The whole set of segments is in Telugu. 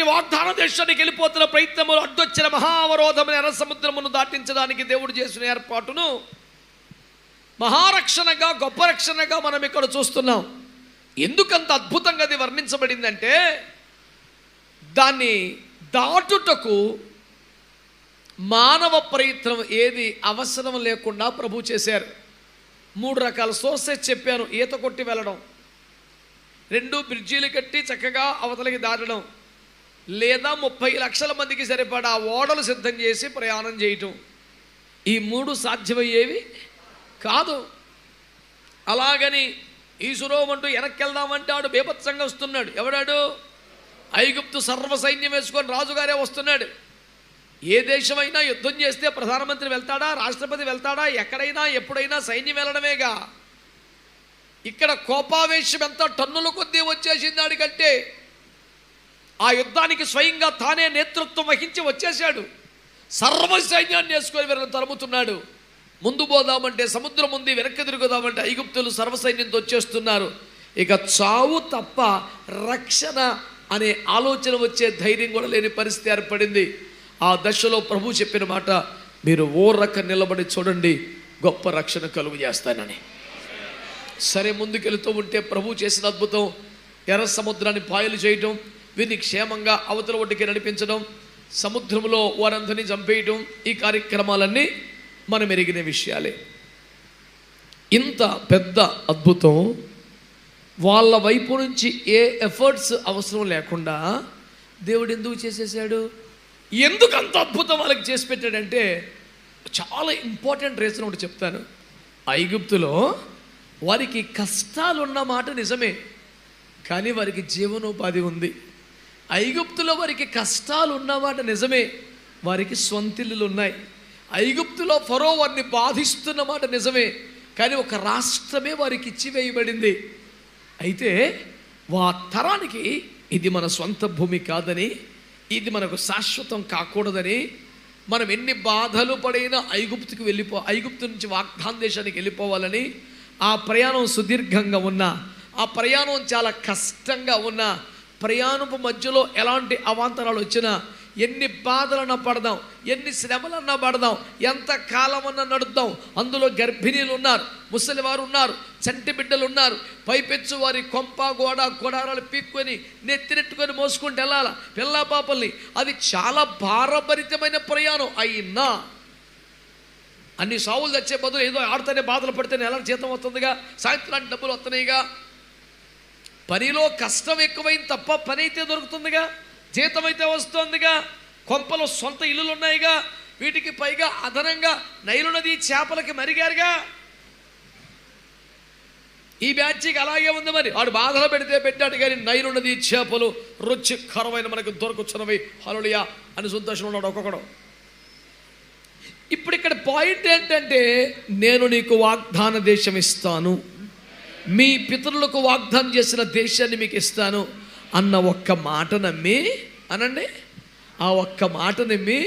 ఇలాంటి వాగ్దాన దేశానికి వెళ్ళిపోతున్న ప్రయత్నములు అడ్డొచ్చిన మహావరోధమైన ఎర్ర సముద్రమును దాటించడానికి దేవుడు చేసిన ఏర్పాటును మహారక్షణగా గొప్ప రక్షణగా మనం ఇక్కడ చూస్తున్నాం. ఎందుకంత అద్భుతంగా అది వర్ణించబడిందంటే దాన్ని దాటుటకు మానవ ప్రయత్నం ఏది అవసరం లేకుండా ప్రభు చేశారు. మూడు రకాల సోర్సెస్ చెప్పాను ఈత కొట్టి వెళ్ళడం. రెండు బ్రిడ్జీలు కట్టి చక్కగా అవతలకి దాటడం. లేదా ముప్పై లక్షల మందికి సరిపడా ఓడలు సిద్ధం చేసి ప్రయాణం చేయటం. ఈ మూడు సాధ్యమయ్యేవి కాదు. అలాగని ఈశ్వరో అంటూ వెనక్కి వెళ్దామంటే ఆడు బేభత్సంగా వస్తున్నాడు. ఎవడాడు? ఐగుప్తు సర్వ సైన్యం వేసుకొని రాజుగారే వస్తున్నాడు. ఏ దేశమైనా యుద్ధం చేస్తే ప్రధానమంత్రి వెళ్తాడా? రాష్ట్రపతి వెళ్తాడా? ఎక్కడైనా ఎప్పుడైనా సైన్యం వెళ్ళడమేగా? ఇక్కడ కోపావేశం ఎంత టన్నుల కొద్దీ వచ్చేసింది ఆడికంటే ఆ యుద్ధానికి స్వయంగా తానే నేతృత్వం వహించి వచ్చేశాడు. సర్వ సైన్యాన్ని వేసుకొని వీళ్ళని తరుముతున్నాడు. ముందు పోదామంటే సముద్రం ఉంది వెనక్కి తిరుగుదామంటే ఐగుప్తులు సర్వ సైన్యంతో వచ్చేస్తున్నారు. ఇక చావు తప్ప రక్షణ అనే ఆలోచన వచ్చే ధైర్యం కూడా లేని పరిస్థితి ఏర్పడింది. ఆ దశలో ప్రభు చెప్పిన మాట మీరు ఓరక నిలబడి చూడండి గొప్ప రక్షణ కలుగు చేస్తానని. సరే ముందుకెళ్తూ ఉంటే ప్రభు చేసిన అద్భుతం ఎర్ర సముద్రాన్ని పాయలు చేయటం వీరిని క్షేమంగా అవతల ఒడ్డుకి నడిపించడం సముద్రంలో వారందరినీ చంపేయటం ఈ కార్యక్రమాలన్నీ మనం ఎరిగిన విషయాలే. ఇంత పెద్ద అద్భుతం వాళ్ళ వైపు నుంచి ఏ ఎఫర్ట్స్ అవసరం లేకుండా దేవుడు ఎందుకు చేసేసాడు? ఎందుకు అంత అద్భుతం వాళ్ళకి చేసి పెట్టాడంటే చాలా ఇంపార్టెంట్ రీజన్ ఒకటి చెప్తాను. ఐగుప్తులో వారికి కష్టాలు ఉన్న మాట నిజమే కానీ వారికి జీవనోపాధి ఉంది. ఐగుప్తులో వారికి కష్టాలు ఉన్నమాట నిజమే. వారికి స్వంతిల్లులు ఉన్నాయి ఐగుప్తులో ఫరో వారిని బాధిస్తున్న మాట నిజమే. కానీ ఒక రాష్ట్రమే వారికి ఇచ్చివేయబడింది. అయితే వా తరానికి ఇది మన సొంత భూమి కాదని ఇది మనకు శాశ్వతం కాకూడదని మనం ఎన్ని బాధలు పడైనా ఐగుప్తుకి వెళ్ళిపో ఐగుప్తు నుంచి వాగ్దాన్ దేశానికి వెళ్ళిపోవాలని ఆ ప్రయాణం సుదీర్ఘంగా ఉన్నా ఆ ప్రయాణం చాలా కష్టంగా ఉన్నా ప్రయాణపు మధ్యలో ఎలాంటి అవాంతరాలు వచ్చినా ఎన్ని బాధలన్నా పడదాం ఎన్ని శ్రమలన్నా పడదాం ఎంత కాలమన్నా నడుద్దాం. అందులో గర్భిణీలు ఉన్నారు ముసలివారు ఉన్నారు చంటి బిడ్డలు ఉన్నారు. పైపెచ్చు వారి కొంప గోడ గోడారాలు పీక్కొని నెత్తినెట్టుకొని మోసుకుంటూ వెళ్ళాల? పిల్ల పాపల్ని. అది చాలా భారభరితమైన ప్రయాణం అయినా. అన్ని సావులు తెచ్చే బదులు ఏదో ఆడితేనే బాధలు పడితేనే ఎలా జీతం వస్తుందిగా? సాయంత్రానికి డబ్బులు వస్తున్నాయిగా? పనిలో కష్టం ఎక్కువైంది తప్ప పని అయితే దొరుకుతుందిగా జీతం అయితే వస్తుందిగా కొంపలో సొంత ఇల్లులు ఉన్నాయిగా వీటికి పైగా అదనంగా నైలు నది చేపలకి మరిగారుగా. ఈ బ్యాచ్కి అలాగే ఉంది మరి. వాడు బాధలు పెడితే పెట్టాడు కానీ నైలు నది చేపలు రుచికరమైన మనకు దొరకొచ్చినవి హలుడియా అని సంతోషం ఉన్నాడు ఒక్కొక్కడు. ఇప్పుడు ఇక్కడ పాయింట్ ఏంటంటే నేను నీకు వాగ్దాన దేశం ఇస్తాను. మీ పితరులకు వాగ్దానం చేసిన దేశాన్ని మీకు ఇస్తాను అన్న ఒక్క మాట నమ్మి అనండి ఆ ఒక్క మాట నమ్మి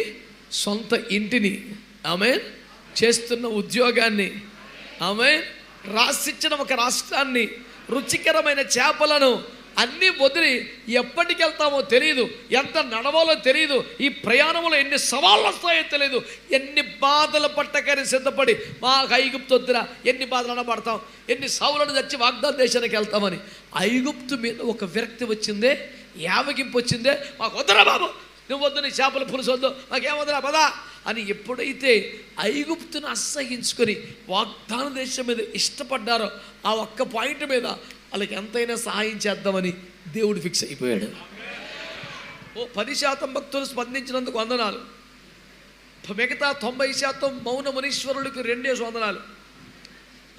సొంత ఇంటిని ఆమె చేస్తున్న ఉద్యోగాన్ని ఆమె రాసిచ్చిన ఒక రాష్ట్రాన్ని రుచికరమైన చేపలను అన్నీ వదిలి ఎప్పటికి వెళ్తామో తెలియదు ఎంత నడవాలో తెలియదు ఈ ప్రయాణంలో ఎన్ని సవాళ్ళు వస్తాయో తెలియదు ఎన్ని బాధలు పట్టకని సిద్ధపడి మా ఐగుప్తు వద్దురా ఎన్ని బాధలు అనబడతాం ఎన్ని సావులను తెచ్చి వాగ్దాన దేశానికి వెళ్తామని. ఐగుప్తు మీద ఒక విరక్తి వచ్చిందే యావగింపు వచ్చిందే మాకు వద్దురా బాబు నువ్వు వద్దు నీ చేపల పులుసు వద్దు మాకేమొద్దురా పదా అని ఎప్పుడైతే ఐగుప్తును అసహించుకొని వాగ్దాన దేశం మీద ఇష్టపడ్డారో ఆ ఒక్క పాయింట్ మీద వాళ్ళకి ఎంతైనా సహాయం చేద్దామని దేవుడు ఫిక్స్ అయిపోయాడు. ఓ పది శాతం భక్తులు స్పందించినందుకు వందనాలు. మిగతా తొంభై శాతం మౌన మునీశ్వరుడికి రెండే వందనాలు.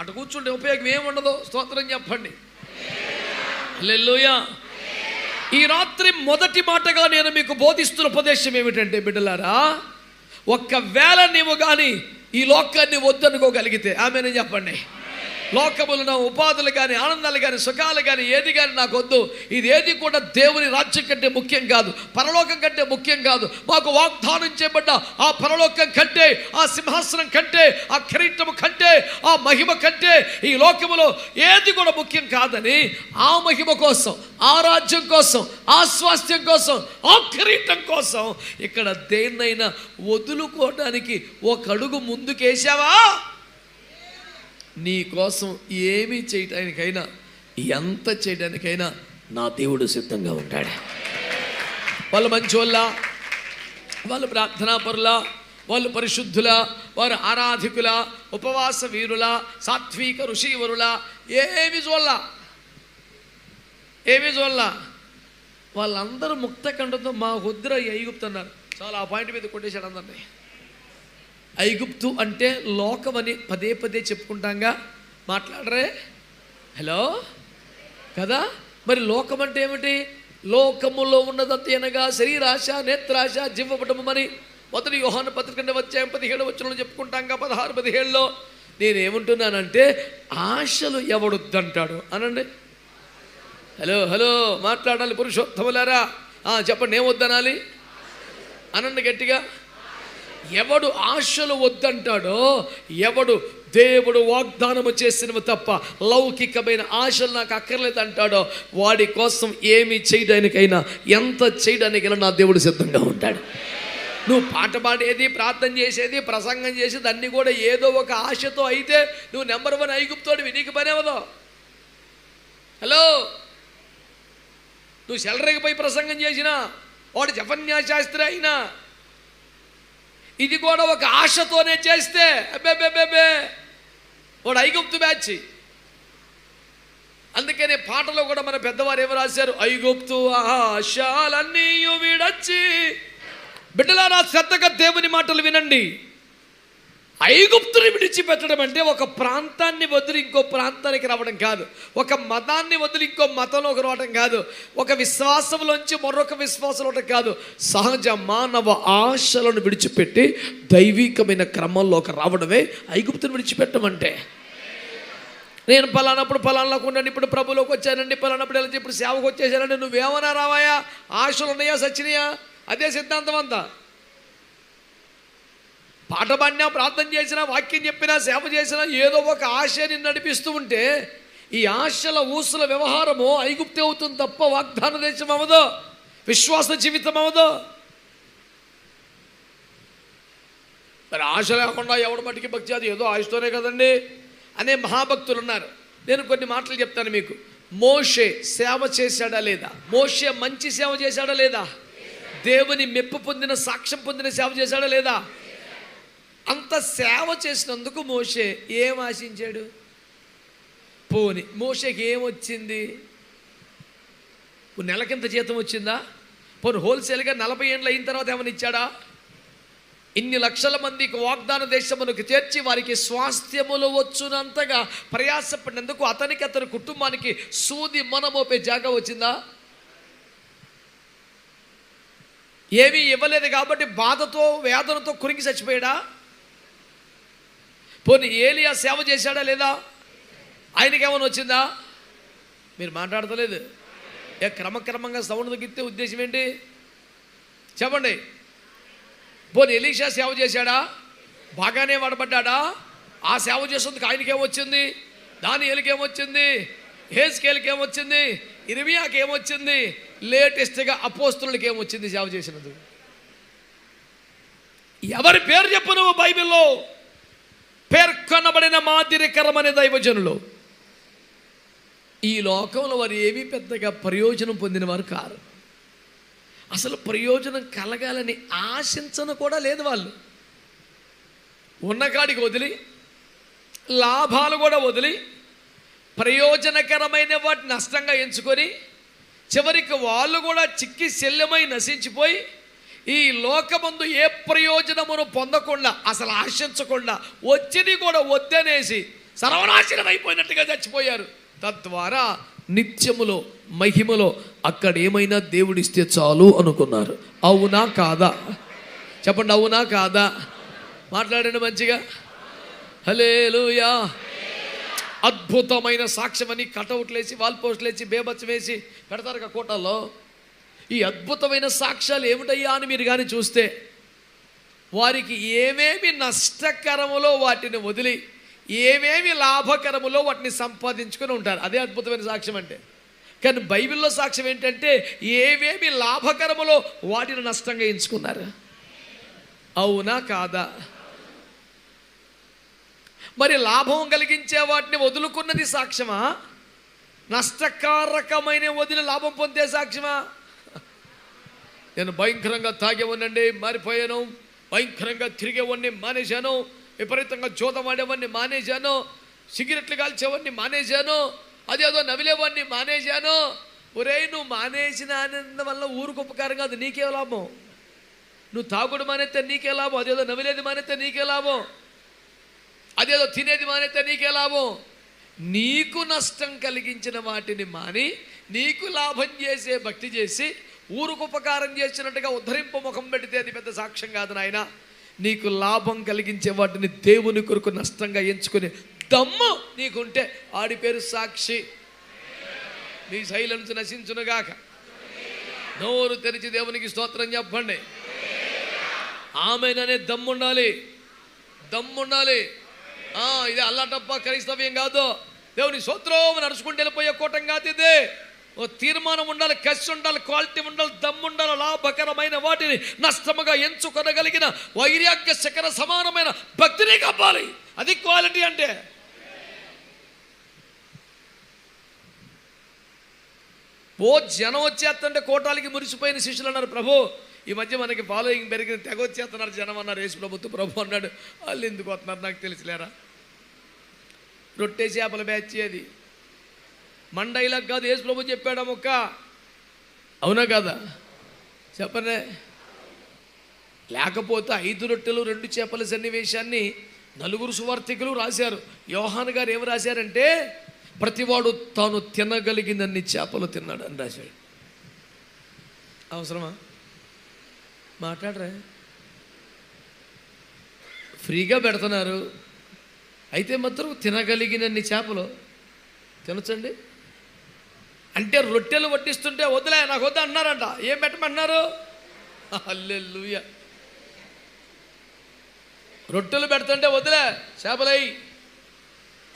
అటు కూర్చుంటే ఉపయోగం ఏముండదు స్తోత్రం చెప్పండి. హల్లెలూయా. ఈ రాత్రి మొదటి మాటగా నేను మీకు బోధిస్తున్న ఉపదేశం ఏమిటంటే బిడ్డలారా ఒక్కవేళ నీవు కానీ ఈ లోకాన్ని వద్దనుకోగలిగితే ఆమెను చెప్పండి. లోకములు నా ఉపాధులు కానీ ఆనందాలు కానీ సుఖాలు కానీ ఏది కానీ నాకు వద్దు ఇది ఏది కూడా దేవుని రాజ్యం కంటే ముఖ్యం కాదు. పరలోకం కంటే ముఖ్యం కాదు. మాకు వాగ్దానం చేయబడ్డ ఆ పరలోకం కంటే ఆ సింహాసనం కంటే ఆ కిరీటము కంటే ఆ మహిమ కంటే ఈ లోకములో ఏది కూడా ముఖ్యం కాదని ఆ మహిమ కోసం ఆ రాజ్యం కోసం ఆ స్వాస్థ్యం కోసం ఆ కిరీటం కోసం ఇక్కడ దేన్నైనా వదులుకోవడానికి ఒక అడుగు ముందుకేసావా నీ కోసం ఏమి చేయటానికైనా ఎంత చేయడానికైనా నా దేవుడు సిద్ధంగా ఉంటాడు. వాళ్ళు మంచోళ్ళ వాళ్ళు ప్రార్థనాపరుల వాళ్ళు పరిశుద్ధుల వారు ఆరాధికుల ఉపవాస వీరుల సాత్విక ఋషివరుల ఏమి చూడాల. ఏమి చూడాల. వాళ్ళందరూ ముక్త కండతో మా హుద్ర ఐగుప్తు చాలా ఆ పాయింట్ మీద కొట్టేశాడు అందరినీ. ఐగుప్తు అంటే లోకమని పదే పదే చెప్పుకుంటాంగా. మాట్లాడరే? హలో? కదా? మరి లోకం అంటే ఏమిటి? లోకములో ఉన్నదంత అనగా శరీరాశ నేత్రాశ జీవపటము మరి మొదటి యోహాన పత్రిక వచ్చాయం పదిహేడు వచ్చిన చెప్పుకుంటాంగా పదహారు పదిహేడులో. నేనేమంటున్నానంటే ఆశలు ఎవడొద్దంటాడు అనండి. హలో హలో మాట్లాడాలి పురుషోత్తములారా. చెప్పండి ఏమొద్దనాలి అనండి గట్టిగా. ఎవడు ఆశలు వద్దంటాడో ఎవడు దేవుడు వాగ్దానము చేసినవి తప్ప లౌకికమైన ఆశలు నాకు అక్కర్లేదు అంటాడో వాడి కోసం ఏమి చేయడానికైనా ఎంత చేయడానికైనా నా దేవుడు సిద్ధంగా ఉంటాడు. నువ్వు పాట పాడేది ప్రార్థన చేసేది ప్రసంగం చేసేది అన్నీ కూడా ఏదో ఒక ఆశతో అయితే నువ్వు నెంబర్ వన్ ఐగుప్తోడు నీకు పనేవదో హలో? నువ్వు సెలరీకి ప్రసంగం చేసినా వాడు జపన్యాశాస్త్రి అయినా ఇది కూడా ఒక ఆశతోనే చేస్తే అబ్బే వాడు ఐగుప్తు బ్యాచ్. అందుకనే పాటలో కూడా మన పెద్దవారు ఏమి రాశారు ఐగుప్తు ఆశాలన్నీ విడచ్చి బిడ్డలారా శ్రద్ధగా దేవుని మాటలు వినండి. ఐగుప్తుని విడిచిపెట్టడం అంటే ఒక ప్రాంతాన్ని వదిలి ఇంకో ప్రాంతానికి రావడం కాదు. ఒక మతాన్ని వదిలి ఇంకో మతంలోకి రావడం కాదు. ఒక విశ్వాసంలోంచి మరొక విశ్వాసం రావడం కాదు. సహజ మానవ ఆశలను విడిచిపెట్టి దైవికమైన క్రమంలోకి రావడమే ఐగుప్తుని విడిచిపెట్టడం అంటే. నేను పలానప్పుడు పలానాకు ఉన్నాను ఇప్పుడు ప్రభులోకి వచ్చానండి పలానప్పుడు ఎలా ఇప్పుడు సేవకు వచ్చేసానండి. నువ్వేమన్నా రావాయా? ఆశలు ఉన్నాయా? సచ్చినాయా? అదే సిద్ధాంతం అంతా. పాట పాడినా ప్రార్థన చేసినా వాక్యం చెప్పినా సేవ చేసినా ఏదో ఒక ఆశ నడిపిస్తూ ఉంటే ఈ ఆశల ఊసుల వ్యవహారము ఐగుప్తి అవుతుంది తప్ప వాగ్దాన దేశం అవదో విశ్వాస జీవితం అవదో మరి ఆశ లేకుండా ఎవడు మట్టికి భక్తి అది ఏదో ఆశతోనే కదండి అనే మహాభక్తులు ఉన్నారు. నేను కొన్ని మాటలు చెప్తాను మీకు. మోషే సేవ చేశాడా లేదా? మోషే మంచి సేవ చేశాడా లేదా? దేవుని మెప్పు పొందిన సాక్ష్యం పొందిన సేవ చేశాడా లేదా? అంత సేవ చేసినందుకు మోషే ఏం ఆశించాడు? పోని. మోషేకి ఏమొచ్చింది ఓ నెలకింత జీతం వచ్చిందా? పోను హోల్సేల్గా నలభై ఏళ్ళు అయిన తర్వాత ఏమైనా ఇచ్చాడా? ఇన్ని లక్షల మందికి వాగ్దాన దేశమునకు చేర్చి వారికి స్వాస్థ్యములు వచ్చునంతగా ప్రయాసపడినందుకు అతనికి అతని కుటుంబానికి సూది మనమోపే జాగా వచ్చిందా? ఏమీ ఇవ్వలేదు కాబట్టి బాధతో వేదనతో కురికి చచ్చిపోయాడా? పోనీ ఏలియా సేవ చేశాడా లేదా? ఆయనకి ఏమైనా వచ్చిందా? మీరు మాట్లాడతలేదు. ఏ క్రమక్రమంగా సౌండ్ తగ్గితే ఉద్దేశం ఏంటి? చెప్పండి. పోనీ ఎలీషా సేవ చేశాడా? బాగానే వాడబడ్డాడా? ఆ సేవ చేసేందుకు ఆయనకేమొచ్చింది దాని ఏలికేమొచ్చింది హేస్కేల్కి ఏమొచ్చింది ఇరిమియాకి ఏమొచ్చింది లేటెస్ట్గా అపోస్తులకి ఏమొచ్చింది సేవ చేసినందుకు? ఎవరి పేరు చెప్పు నువ్వు బైబిల్లో? పేర్కొనబడిన మాదిరికరమనే దైవజనులు. ఈ లోకంలో వారు ఏమీ పెద్దగా ప్రయోజనం పొందిన వారు కారు. అసలు ప్రయోజనం కలగాలని ఆశించను కూడా లేదు వాళ్ళు. ఉన్న కాడికి వదిలి లాభాలు కూడా వదిలి ప్రయోజనకరమైన వాటిని నష్టంగా ఎంచుకొని చివరికి వాళ్ళు కూడా చిక్కి శల్యమై నశించిపోయి ఈ లోకమందు ఏ ప్రయోజనమును పొందకుండా అసలు ఆశించకుండా వచ్చింది కూడా వద్దనేసి సర్వనాశనం అయిపోయినట్టుగా చచ్చిపోయారు. తద్వారా నిత్యములో మహిమలో అక్కడ ఏమైనా దేవుడిస్తే చాలు అనుకున్నారు. అవునా కాదా? చెప్పండి అవునా కాదా? మాట్లాడండి మంచిగా. హలేలుయా అద్భుతమైన సాక్ష్యం అని కటౌట్లు వేసి వాల్ పోస్టులు వేసి బేబచ్చం వేసి పెడతారు కోటల్లో. ఈ అద్భుతమైన సాక్ష్యాలు ఏమిటయ్యా అని మీరు కానీ చూస్తే వారికి ఏమేమి నష్టకరములో వాటిని వదిలి ఏమేమి లాభకరములో వాటిని సంపాదించుకొని ఉంటారు? అదే అద్భుతమైన సాక్ష్యం అంటే. కానీ బైబిల్లో సాక్ష్యం ఏంటంటే ఏమేమి లాభకరములో వాటిని నష్టంగా ఎంచుకున్నారు? అవునా కాదా? మరి లాభం కలిగించే వాటిని వదులుకున్నది సాక్ష్యమా? నష్టకారకమైన వదిలి లాభం పొందే సాక్ష్యమా? నేను భయంకరంగా తాగేవనండి మారిపోయాను. భయంకరంగా తిరిగేవాడిని మానేశాను. విపరీతంగా జోదం మానేశాను. సిగరెట్లు కాల్చేవాడిని మానేశాను. అదేదో నవిలేవాడిని మానేశాను. ఒరే నువ్వు మానేసిన ఆనందం వల్ల ఊరుకు ఉపకారం కాదు నీకే లాభం. నువ్వు తాగుడు మానేస్తే నీకే లాభం అదేదో నవ్విలేది మానేస్తే నీకే లాభం. అదేదో తినేది మానేస్తే నీకే లాభం. నీకు నష్టం కలిగించిన వాటిని మాని నీకు లాభం చేసే భక్తి చేసి ఊరుకు ఉపకారం చేసినట్టుగా ఉద్ధరింపు ముఖం పెడితే అది పెద్ద సాక్ష్యం కాదు నాయన. నీకు లాభం కలిగించే వాటిని దేవుని కొరకు నష్టంగా ఎంచుకునే దమ్ము నీకుంటే ఆడి పేరు సాక్షి. నీ శైలన్స్ నశించునుగాక నోరు తెరిచి దేవునికి స్తోత్రం చెప్పండి. ఆమెననే దమ్ముండాలి. దమ్ముండాలి. ఆ, ఇది అల్లాటప్ప క్రైస్తవ్యం కాదు. దేవుని స్తోత్రం నడుచుకుంటూ వెళ్ళిపోయే కూటం కాదు ఓ తీర్మానం ఉండాలి కసి ఉండాలి క్వాలిటీ ఉండాలి దమ్ము ఉండాలి లాభకరమైన వాటిని నష్టముగా ఎంచుకొనగలిగిన వైరాగ్య శిఖర సమానమైన భక్తిని కప్పాలి అది క్వాలిటీ అంటే. ఓ జనం వచ్చేస్తుంటే కోటాలకి మురిసిపోయిన శిష్యులు అన్నారు ప్రభు ఈ మధ్య మనకి ఫాలోయింగ్ పెరిగిన తెగ వచ్చేస్తున్నారు జనం అన్నారు యేసు ప్రభుత్వ ప్రభు అన్నాడు. వాళ్ళు ఎందుకు వస్తున్నారు నాకు తెలిసిలేరా? రొట్టె చేపల బ్యాచ్ అది మండైలకు కాదు యేసు ప్రభు చెప్పాడు ఆ మొక్క? అవునా కదా? చెప్పనే. లేకపోతే ఐదు రొట్టెలు రెండు చేపల సన్నివేశాన్ని నలుగురు సువార్థికులు రాశారు. యోహాన్ గారు ఏమి రాశారంటే ప్రతివాడు తాను తినగలిగినన్ని చేపలు తిన్నాడు అని రాశాడు. అవసరమా? మాట్లాడరా. ఫ్రీగా పెడుతున్నారు. అయితే మాత్రం తినగలిగినన్ని చేపలు తినచ్చండి. అంటే రొట్టెలు వడ్డిస్తుంటే వద్దులే నాకు వద్దు అన్నారంట. ఏం పెట్టమన్నారు? అల్లెలుయ రొట్టెలు పెడుతుంటే వదిలే చేపలై.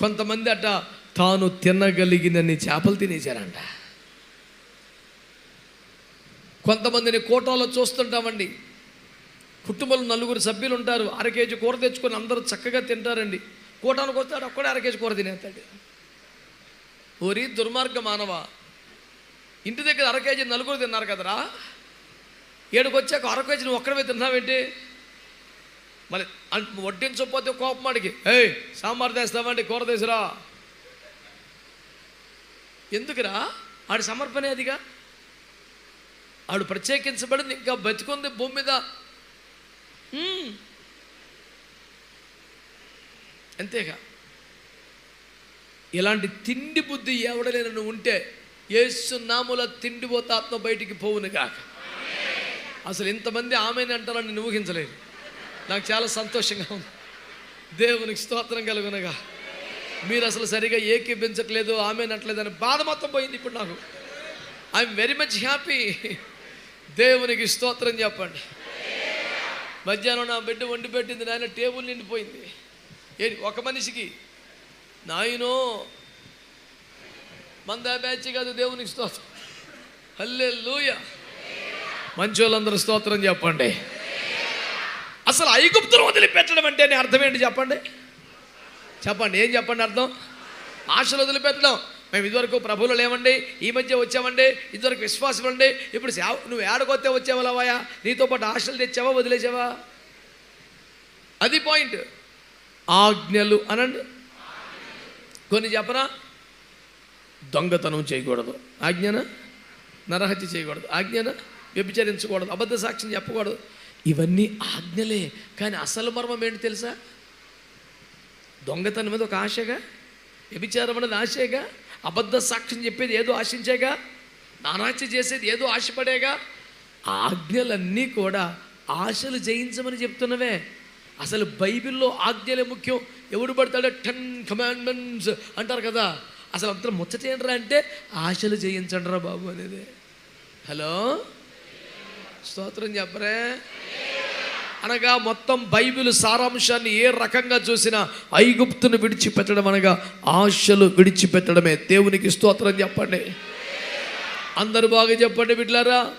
కొంతమంది అట తాను తినగలిగినన్ని చేపలు తినేశారంట. కొంతమందిని కోటాలో చూస్తుంటామండి. కుటుంబంలో నలుగురు సభ్యులు ఉంటారు అరకేజీ కూర తెచ్చుకొని అందరూ చక్కగా తింటారండి. కోటానికి వస్తాడు ఒక్కడే అర కేజీ కూర తినేస్తాడు. ఓరి దుర్మార్గ మానవ. ఇంటి దగ్గర అర కేజీ నలుగురు తిన్నారు కదరా? ఏడుకు వచ్చాక అర కేజీ నువ్వు ఒక్కడమే తిన్నావేంటి మరి వడ్డించకపోతే కోపం అడిగి ఏయ్ సాంబార్ తెస్తామండి కూర తెసిరా. ఎందుకురా? ఆడి సమర్పణే అదిగా. ఆడు ప్రత్యేకించబడింది ఇంకా బతికుంది భూమి మీద. అంతేగా. ఇలాంటి తిండి బుద్ధి ఎవడలేని నువ్వు ఉంటే యేసు నాముల తిండి ఆత్మ బయటికి పోవును కాక అసలు ఇంతమంది ఆమెని అంటారని నేను ఊహించలేదు. నాకు చాలా సంతోషంగా ఉంది. దేవునికి స్తోత్రం కలుగునగా. మీరు అసలు సరిగా ఏకీపించట్లేదు ఆమె అనట్లేదని బాధ మొత్తం పోయింది ఇప్పుడు నాకు. ఐఎమ్ వెరీ మచ్ హ్యాపీ దేవునికి స్తోత్రం చెప్పండి. మధ్యాహ్నం నా బిడ్డ వండి పెట్టింది నాయన టేబుల్ నిండిపోయింది. ఏంటి ఒక మనిషికి నాయనో మంద బ్యాచ్ కాదు దేవునికి స్తోత్రం. హల్లే లూయ మంచి వాళ్ళందరూ స్తోత్రం చెప్పండి. అసలు ఐగుప్తును వదిలిపెట్టడం అంటే అర్థం ఏంటి చెప్పండి? చెప్పండి ఏం చెప్పండి అర్థం? ఆశలు వదిలిపెట్టడం. మేము ఇదివరకు ప్రభులు లేవండి ఈ మధ్య వచ్చామండి ఇదివరకు విశ్వాసం అండి ఇప్పుడు సేవ నువ్వు ఏడకొస్తే వచ్చేవాళ్ళవాయా నీతో పాటు ఆశలు తెచ్చావా వదిలేసావా? అది పాయింట్. ఆజ్ఞలు అనండి. కొన్ని చెప్పరా దొంగతనం చేయకూడదు. ఆజ్ఞన? నరహత్య చేయకూడదు. ఆజ్ఞన? వ్యభిచరించకూడదు. అబద్ధ సాక్ష్యం చెప్పకూడదు. ఇవన్నీ ఆజ్ఞలే. కానీ అసలు మర్మం ఏంటి తెలుసా? దొంగతనం మీద ఒక ఆశగా? వ్యభిచారం అనేది ఆశేగా? అబద్ధ సాక్ష్యం చెప్పేది ఏదో ఆశించేగా? నానాచ్య చేసేది ఏదో ఆశపడేగా? ఆజ్ఞలన్నీ కూడా ఆశలు జయించమని చెప్తున్నవే. అసలు బైబిల్లో ఆజ్ఞలే ముఖ్యం. ఎవడు పడతాడో టెన్ కమాండ్మెంట్స్ అంటారు కదా. అసలు అంతా ముచ్చట ఏంట్రా అంటే ఆశలు చేయించండి రా బాబు అనేది. హలో? స్తోత్రం చెప్పరే? అనగా మొత్తం బైబిల్ సారాంశాన్ని ఏ రకంగా చూసినా ఐగుప్తును విడిచిపెట్టడం అనగా ఆశలు విడిచిపెట్టడమే. దేవునికి స్తోత్రం చెప్పండి. అందరు బాగా చెప్పండి బిడ్లారా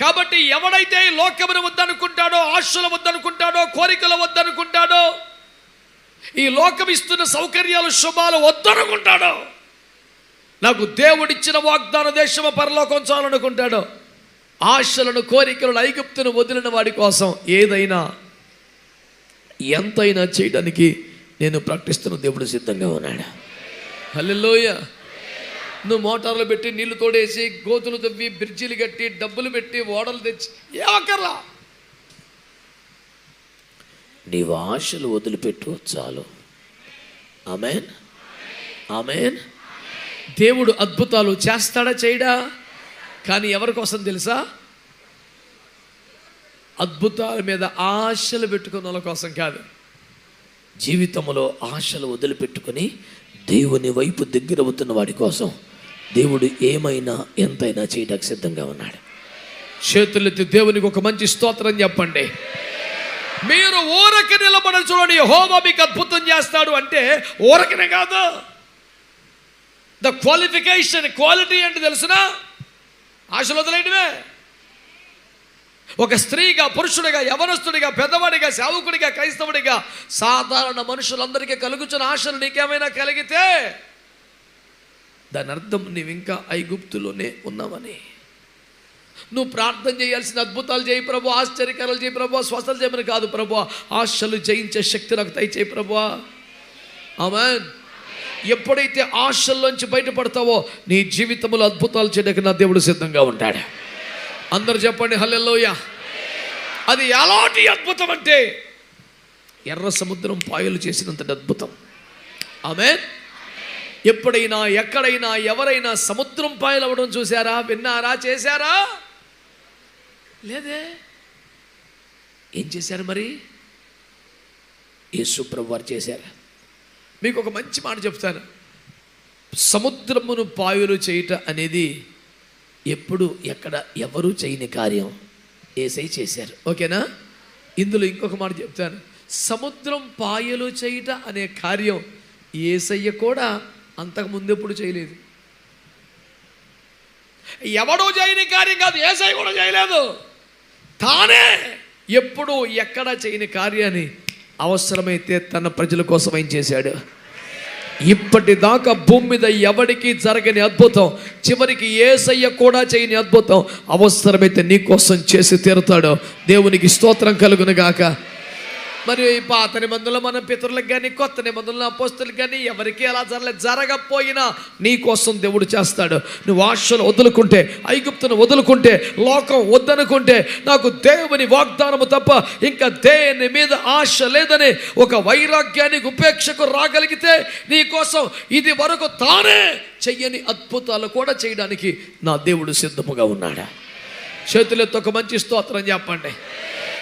కాబట్టి ఎవడైతే లోకమును వద్దనుకుంటాడో ఆశలు వద్దనుకుంటాడో కోరికలు వద్దనుకుంటాడో ఈ లోకం ఇస్తున్న సౌకర్యాలు శుభాలు వద్దనుకుంటాడు. నాకు దేవుడిచ్చిన వాగ్దాన దేశము పరలోకం చాలనుకుంటాడు. ఆశలను కోరికలను ఐగుప్తును వదిలిన వాడి కోసం ఏదైనా ఎంతైనా చేయడానికి నేను ప్రకటిస్తున్న దేవుడు సిద్ధంగా ఉన్నాడు. హలోయ నువ్వు మోటార్లు పెట్టి నీళ్ళు తోడేసి గోతులు తవ్వి బ్రిడ్జిలు కట్టి డబ్బులు పెట్టి ఓడలు తెచ్చి ఏమక్కర్లా? నీవు ఆశలు వదిలిపెట్టు చాలు. ఆమెన్? ఆమెన్? దేవుడు అద్భుతాలు చేస్తాడా చేయడా? కానీ ఎవరి కోసం తెలుసా? అద్భుతాల మీద ఆశలు పెట్టుకున్న వాళ్ళ కోసం కాదు. జీవితంలో ఆశలు వదిలిపెట్టుకొని దేవుని వైపు దగ్గరవుతున్న వాడి కోసం దేవుడు ఏమైనా ఎంతైనా చేయడానికి సిద్ధంగా ఉన్నాడు. చేతులెత్తి దేవునికి ఒక మంచి స్తోత్రం చెప్పండి. మీరు ఊరకి నిలబడ చూడండి హోమ మీకు అద్భుతం చేస్తాడు అంటే ఊరకనే కాదు. ద క్వాలిఫికేషన్ క్వాలిటీ అంటే తెలుసునా? ఆశలు వదిలేయడమే ఒక స్త్రీగా పురుషుడిగా యవనస్తుడిగా పెద్దవాడిగా సేవకుడిగా క్రైస్తవుడిగా సాధారణ మనుషులందరికీ కలుగుతున్న ఆశలు నీకేమైనా కలిగితే దాని అర్థం నీవింకా ఐగుప్తులోనే ఉన్నావని. నువ్వు ప్రార్థన చేయాల్సిన అద్భుతాలు చేయి ప్రభు ఆశ్చర్యకరాలు చేయి ప్రభు స్వస్థలు చేయమని కాదు ప్రభు ఆశలు జయించే శక్తి నాకు దయచేయి ప్రభు. ఆమెన్. ఎప్పుడైతే ఆశల్లోంచి బయటపడతావో నీ జీవితంలో అద్భుతాలు చేయడానికి నా దేవుడు సిద్ధంగా ఉంటాడు. అందరు చెప్పండి హల్లెల్లోయ అది ఎలాంటి అద్భుతం అంటే ఎర్ర సముద్రం పాయలు చేసినంతటి అద్భుతం. ఆమె ఎప్పుడైనా ఎక్కడైనా ఎవరైనా సముద్రం పాయలు అవ్వడం చూసారా విన్నారా చేశారా? లేదే? ఏం చేశారు మరి? యేసుప్రభు వారు చేశారు. మీకు ఒక మంచి మాట చెప్తాను. సముద్రమును పాయులు చేయుట అనేది ఎప్పుడు ఎక్కడ ఎవరు చేయని కార్యం. ఏసై చేశారు. ఓకేనా? ఇందులో ఇంకొక మాట చెప్తాను. సముద్రం పాయలు చేయుట అనే కార్యం ఏసయ్య కూడా అంతకుముందు ఎప్పుడు చేయలేదు. ఎవడో చేయని కార్యం కాదు ఏసై కూడా చేయలేదు. తానే. ఎప్పుడు ఎక్కడ చేయని కార్యాన్ని అవసరమైతే తన ప్రజల కోసం ఏం చేశాడు? ఇప్పటిదాకా భూమి మీద ఎవడికి జరగని అద్భుతం చివరికి ఏసయ్య కూడా చేయని అద్భుతం అవసరమైతే నీ కోసం చేసి తీరుతాడు. దేవునికి స్తోత్రం కలుగును గాక. మరి ఈ పాత నిబంధనలు మన పితరులకు కానీ కొత్త నిబంధనలు అపోస్తులకు కానీ ఎవరికి ఎలా జరగలేదు జరగకపోయినా నీ కోసం దేవుడు చేస్తాడు. నువ్వు ఆశలు వదులుకుంటే ఐగుప్తును వదులుకుంటే లోకం వద్దనుకుంటే నాకు దేవుని వాగ్దానము తప్ప ఇంకా దేని మీద ఆశ లేదని ఒక వైరాగ్యానికి ఉపేక్షకు రాగలిగితే నీ కోసం ఇది వరకు తానే చెయ్యని అద్భుతాలు కూడా చేయడానికి నా దేవుడు సిద్ధముగా ఉన్నాడా. చేతులతో ఒక మంచి స్తోత్రం చెప్పండి.